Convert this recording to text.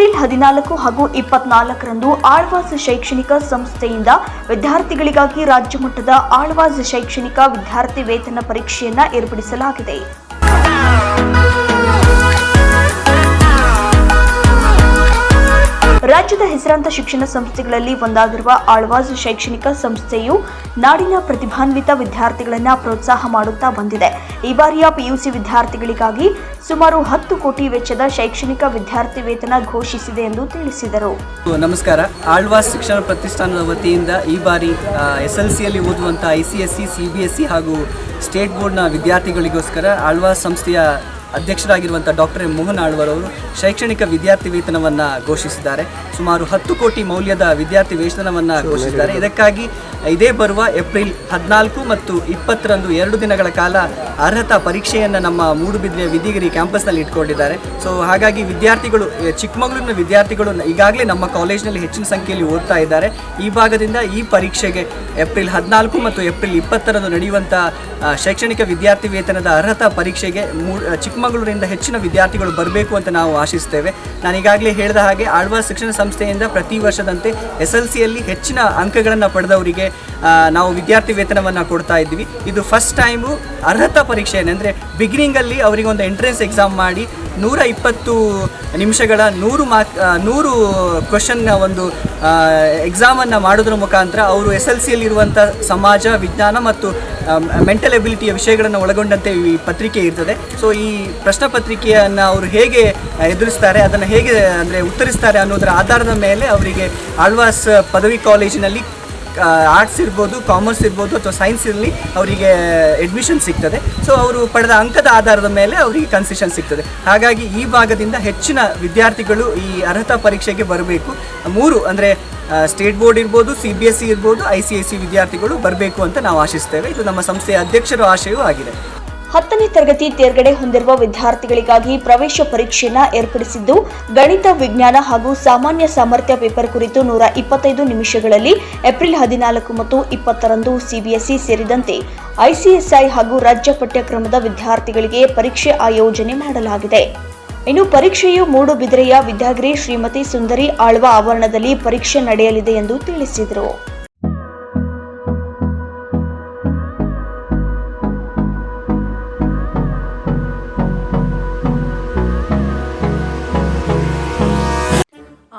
April ಹದಿನಾಲ್ಕು ಹಾಗೂ ಇಪ್ಪತ್ನಾಲ್ಕರಂದು ಆಳ್ವಾಸ್ ಶೈಕ್ಷಣಿಕ ಸಂಸ್ಥೆಯಿಂದ ವಿದ್ಯಾರ್ಥಿಗಳಿಗಾಗಿ ರಾಜ್ಯ ಮಟ್ಟದ ಆಳ್ವಾಸ್ ಶೈಕ್ಷಣಿಕ ವಿದ್ಯಾರ್ಥಿ ವೇತನ ಪರೀಕ್ಷೆಯನ್ನು ಏರ್ಪಡಿಸಲಾಗಿದೆ. ಹೆಸರಾಂತ ಶಿಕ್ಷಣ ಸಂಸ್ಥೆಗಳಲ್ಲಿ ಒಂದಾಗಿರುವ ಆಳ್ವಾಸ್ ಶೈಕ್ಷಣಿಕ ಸಂಸ್ಥೆಯು ನಾಡಿನ ಪ್ರತಿಭಾನ್ವಿತ ವಿದ್ಯಾರ್ಥಿಗಳನ್ನು ಪ್ರೋತ್ಸಾಹ ಮಾಡುತ್ತಾ ಬಂದಿದೆ. ಈ ಬಾರಿಯ ಪಿಯುಸಿ ವಿದ್ಯಾರ್ಥಿಗಳಿಗಾಗಿ ಸುಮಾರು ಹತ್ತು ಕೋಟಿ ವೆಚ್ಚದ ಶೈಕ್ಷಣಿಕ ವಿದ್ಯಾರ್ಥಿ ವೇತನ ಘೋಷಿಸಿದೆ ಎಂದು ತಿಳಿಸಿದರು. ನಮಸ್ಕಾರ. ಆಳ್ವಾಸ್ ಶಿಕ್ಷಣ ಪ್ರತಿಷ್ಠಾನದ ವತಿಯಿಂದ ಈ ಬಾರಿ ಎಸ್ ಎಲ್ ಸಿಯಲ್ಲಿ ಓದುವಂಥ I C S C C B S C ಹಾಗೂ ಸ್ಟೇಟ್ ಬೋರ್ಡ್ನ ವಿದ್ಯಾರ್ಥಿಗಳಿಗೋಸ್ಕರ ಆಳ್ವಾಸ್ ಸಂಸ್ಥೆಯ ಅಧ್ಯಕ್ಷರಾಗಿರುವಂಥ ಡಾಕ್ಟರ್ ಎಂ ಮೋಹನ್ ಆಳ್ವರ್ ಅವರು ಶೈಕ್ಷಣಿಕ ವಿದ್ಯಾರ್ಥಿ ವೇತನವನ್ನು ಘೋಷಿಸಿದ್ದಾರೆ. ಸುಮಾರು ಹತ್ತು ಕೋಟಿ ಮೌಲ್ಯದ ವಿದ್ಯಾರ್ಥಿ ವೇತನವನ್ನು ಘೋಷಿಸಿದ್ದಾರೆ. ಇದಕ್ಕಾಗಿ ಇದೇ ಬರುವ ಏಪ್ರಿಲ್ ಹದಿನಾಲ್ಕು ಮತ್ತು ಇಪ್ಪತ್ತರಂದು ಎರಡು ದಿನಗಳ ಕಾಲ ಅರ್ಹತಾ ಪರೀಕ್ಷೆಯನ್ನು ನಮ್ಮ ಮೂಡುಬಿದ್ರೆಯ ವಿಧಿಗಿರಿ ಕ್ಯಾಂಪಸ್ನಲ್ಲಿ ಇಟ್ಕೊಂಡಿದ್ದಾರೆ. ಸೊ ಹಾಗಾಗಿ ವಿದ್ಯಾರ್ಥಿಗಳು ಚಿಕ್ಕಮಗಳೂರಿನ ವಿದ್ಯಾರ್ಥಿಗಳು ಈಗಾಗಲೇ ನಮ್ಮ ಕಾಲೇಜಿನಲ್ಲಿ ಹೆಚ್ಚಿನ ಸಂಖ್ಯೆಯಲ್ಲಿ ಓದ್ತಾ ಇದ್ದಾರೆ. ಈ ಭಾಗದಿಂದ ಈ ಪರೀಕ್ಷೆಗೆ ಏಪ್ರಿಲ್ ಹದಿನಾಲ್ಕು ಮತ್ತು ಏಪ್ರಿಲ್ ಇಪ್ಪತ್ತರಂದು ನಡೆಯುವಂಥ ಶೈಕ್ಷಣಿಕ ವಿದ್ಯಾರ್ಥಿ ವೇತನದ ಅರ್ಹತಾ ಪರೀಕ್ಷೆಗೆ ಮೂ ಆ, ಚಿಕ್ಕಮಗಳೂರಿನಿಂದ ಹೆಚ್ಚಿನ ವಿದ್ಯಾರ್ಥಿಗಳು ಬರಬೇಕು ಅಂತ ನಾವು ಆಶಿಸ್ತೇವೆ. ನಾನು ಈಗಾಗಲೇ ಹೇಳಿದ ಹಾಗೆ ಆಳ್ವಾಸ್ ಶಿಕ್ಷಣ ಸಂಸ್ಥೆಯಿಂದ ಪ್ರತಿ ವರ್ಷದಂತೆ ಎಸ್ ಎಲ್ ಸಿಯಲ್ಲಿ ಹೆಚ್ಚಿನ ಅಂಕಗಳನ್ನು ಪಡೆದವರಿಗೆ ನಾವು ವಿದ್ಯಾರ್ಥಿ ವೇತನವನ್ನು ಕೊಡ್ತಾ ಇದ್ವಿ ಇದು ಫಸ್ಟ್ ಟೈಮು ಅರ್ಹತಾ ಪರೀಕ್ಷೆ ಏನಂದರೆ ಬಿಗಿನಿಂಗಲ್ಲಿ ಅವರಿಗೆ ಒಂದು ಎಂಟ್ರೆನ್ಸ್ ಎಕ್ಸಾಮ್ ಮಾಡಿ ನೂರ ಇಪ್ಪತ್ತು ನಿಮಿಷಗಳ ನೂರು ಆ, ನೂರು ಕ್ವಶನ್ನ ಒಂದು ಎಕ್ಸಾಮನ್ನು ಮಾಡೋದ್ರ ಮುಖಾಂತರ ಅವರು ಎಸ್ ಎಲ್ ಸಿಯಲ್ಲಿರುವಂಥ ಸಮಾಜ ವಿಜ್ಞಾನ ಮತ್ತು ಮೆಂಟಲ್ ಎಬಿಲಿಟಿಯ ವಿಷಯಗಳನ್ನು ಒಳಗೊಂಡಂತೆ ಈ ಪತ್ರಿಕೆ ಇರ್ತದೆ. ಸೊ ಈ ಪ್ರಶ್ನೆ ಪತ್ರಿಕೆಯನ್ನು ಅವರು ಹೇಗೆ ಎದುರಿಸ್ತಾರೆ, ಅದನ್ನು ಹೇಗೆ, ಅಂದರೆ, ಉತ್ತರಿಸ್ತಾರೆ ಅನ್ನೋದರ ಆಧಾರದ ಮೇಲೆ ಅವರಿಗೆ ಆಳ್ವಾಸ್ ಪದವಿ ಕಾಲೇಜಿನಲ್ಲಿ ಆರ್ಟ್ಸ್ ಇರ್ಬೋದು ಕಾಮರ್ಸ್ ಇರ್ಬೋದು ಅಥವಾ ಸೈನ್ಸ್ ಇರಲಿ ಅವರಿಗೆ ಅಡ್ಮಿಷನ್ ಸಿಗ್ತದೆ. ಸೊ ಅವರು ಪಡೆದ ಅಂಕದ ಆಧಾರದ ಮೇಲೆ ಅವರಿಗೆ ಕನ್ಸೆಷನ್ ಸಿಗ್ತದೆ. ಹಾಗಾಗಿ ಈ ಭಾಗದಿಂದ ಹೆಚ್ಚಿನ ವಿದ್ಯಾರ್ಥಿಗಳು ಈ ಅರ್ಹತಾ ಪರೀಕ್ಷೆಗೆ ಬರಬೇಕು. ಮೂರು, ಅಂದರೆ ಸ್ಟೇಟ್ ಬೋರ್ಡ್ ಇರ್ಬೋದು ಸಿ ಬಿ ಎಸ್ ಸಿ ಇರ್ಬೋದು ಐ ಸಿ ಐ ಸಿ ವಿದ್ಯಾರ್ಥಿಗಳು ಬರಬೇಕು ಅಂತ ನಾವು ಆಶಿಸ್ತೇವೆ. ಇದು ನಮ್ಮ ಸಂಸ್ಥೆಯ ಅಧ್ಯಕ್ಷರ ಆಶಯವೂ ಆಗಿದೆ. ಹತ್ತನೇ ತರಗತಿ ತೇರ್ಗಡೆ ಹೊಂದಿರುವ ವಿದ್ಯಾರ್ಥಿಗಳಿಗಾಗಿ ಪ್ರವೇಶ ಪರೀಕ್ಷೆಯನ್ನ ಏರ್ಪಡಿಸಿದ್ದು, ಗಣಿತ, ವಿಜ್ಞಾನ ಹಾಗೂ ಸಾಮಾನ್ಯ ಸಾಮರ್ಥ್ಯ ಪೇಪರ್ ಕುರಿತು ನೂರ ಇಪ್ಪತ್ತೈದು ನಿಮಿಷಗಳಲ್ಲಿ ಏಪ್ರಿಲ್ ಹದಿನಾಲ್ಕು ಮತ್ತು ಇಪ್ಪತ್ತರಂದು ಸಿಬಿಎಸ್ಇ ಸೇರಿದಂತೆ ಐಸಿಎಸ್ಐ ಹಾಗೂ ರಾಜ್ಯ ಪಠ್ಯಕ್ರಮದ ವಿದ್ಯಾರ್ಥಿಗಳಿಗೆ ಪರೀಕ್ಷೆ ಆಯೋಜನೆ ಮಾಡಲಾಗಿದೆ. ಇನ್ನು ಪರೀಕ್ಷೆಯು ಮೂಡುಬಿದಿರೆಯ ವಿದ್ಯಾಗಿರಿ ಶ್ರೀಮತಿ ಸುಂದರಿ ಆಳ್ವ ಆವರಣದಲ್ಲಿ ಪರೀಕ್ಷೆ ನಡೆಯಲಿದೆ ಎಂದು ತಿಳಿಸಿದರು.